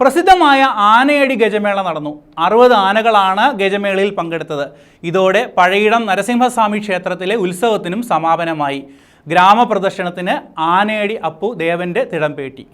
പ്രസിദ്ധമായ ആനയടി ഗജമേള നടന്നു. അറുപത് ആനകളാണ് ഗജമേളയിൽ പങ്കെടുത്തത്. ഇതോടെ പഴയിടം നരസിംഹസ്വാമി ക്ഷേത്രത്തിലെ ഉത്സവത്തിനും സമാപനമായി. ഗ്രാമപ്രദർശനത്തിന് ആനയടി അപ്പു ദേവന്റെ തിടംപേറ്റി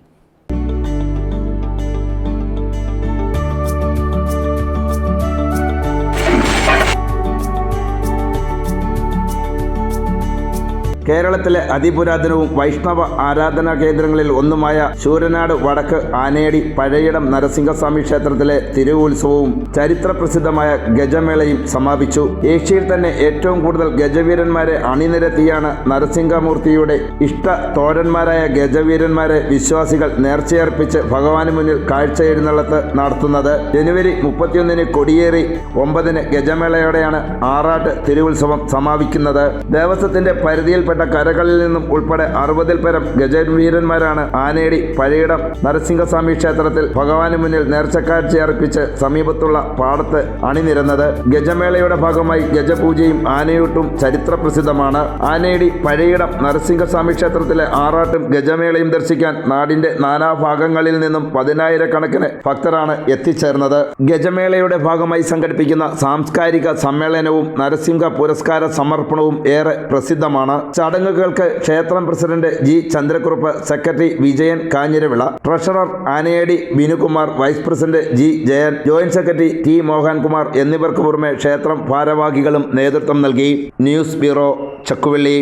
കേരളത്തിലെ അതിപുരാതനവും വൈഷ്ണവ ആരാധനാ കേന്ദ്രങ്ങളിൽ ഒന്നുമായ ശൂരനാട് വടക്ക് ആനയടി പഴയിടം നരസിംഹസ്വാമി ക്ഷേത്രത്തിലെ തിരുവുത്സവവും ചരിത്രപ്രസിദ്ധമായ ഗജമേളയും സമാപിച്ചു. ഏഷ്യയിൽ തന്നെ ഏറ്റവും കൂടുതൽ ഗജവീരന്മാരെ അണിനിരത്തിയാണ് നരസിംഹമൂർത്തിയുടെ ഇഷ്ട തോരന്മാരായ ഗജവീരന്മാരെ വിശ്വാസികൾ നേർച്ചയർപ്പിച്ച് ഭഗവാന് മുന്നിൽ കാഴ്ച എഴുന്നള്ളത്ത് നടത്തുന്നത്. ജനുവരി മുപ്പത്തിയൊന്നിന് കൊടിയേറി ഒമ്പതിന് ഗജമേളയോടെയാണ് ആറാട്ട് തിരുവുത്സവം സമാപിക്കുന്നത്. ദേവസ്വത്തിന്റെ പരിധിയിൽപ്പെട്ട കരകളിൽ നിന്നും ഉൾപ്പെടെ അറുപതിൽ പരം ഗജവീരന്മാരാണ് ആനേടി പഴയിടം നരസിംഹസ്വാമി ക്ഷേത്രത്തിൽ ഭഗവാന് മുന്നിൽ നേർച്ചക്കാഴ്ച അർപ്പിച്ച് സമീപത്തുള്ള പാടത്ത് അണിനിരന്നത്. ഗജമേളയുടെ ഭാഗമായി ഗജപൂജയും ആനയൂട്ടും ചരിത്ര പ്രസിദ്ധമാണ് ആനേടി പഴയിടം നരസിംഹസ്വാമി ക്ഷേത്രത്തിലെ ആറാട്ടും ഗജമേളയും ദർശിക്കാൻ നാടിന്റെ നാനാഭാഗങ്ങളിൽ നിന്നും പതിനായിരക്കണക്കിന് ഭക്തരാണ് എത്തിച്ചേർന്നത്. ഗജമേളയുടെ ഭാഗമായി സംഘടിപ്പിക്കുന്ന സാംസ്കാരിക സമ്മേളനവും നരസിംഹ പുരസ്കാര സമർപ്പണവും ഏറെ പ്രസിദ്ധമാണ്. ചടങ്ങുകൾക്ക് ക്ഷേത്രം president G Chandrakurup secretary Vijayan Kanjiravila treasurer Anayadi Binukumar vice president G Jayan joint secretary T Mohankumar എന്നിവർക്ക് പുറമെ ക്ഷേത്രം ഭാരവാഹികളും നേതൃത്വം നൽകി. News bureau Chakkuvalli.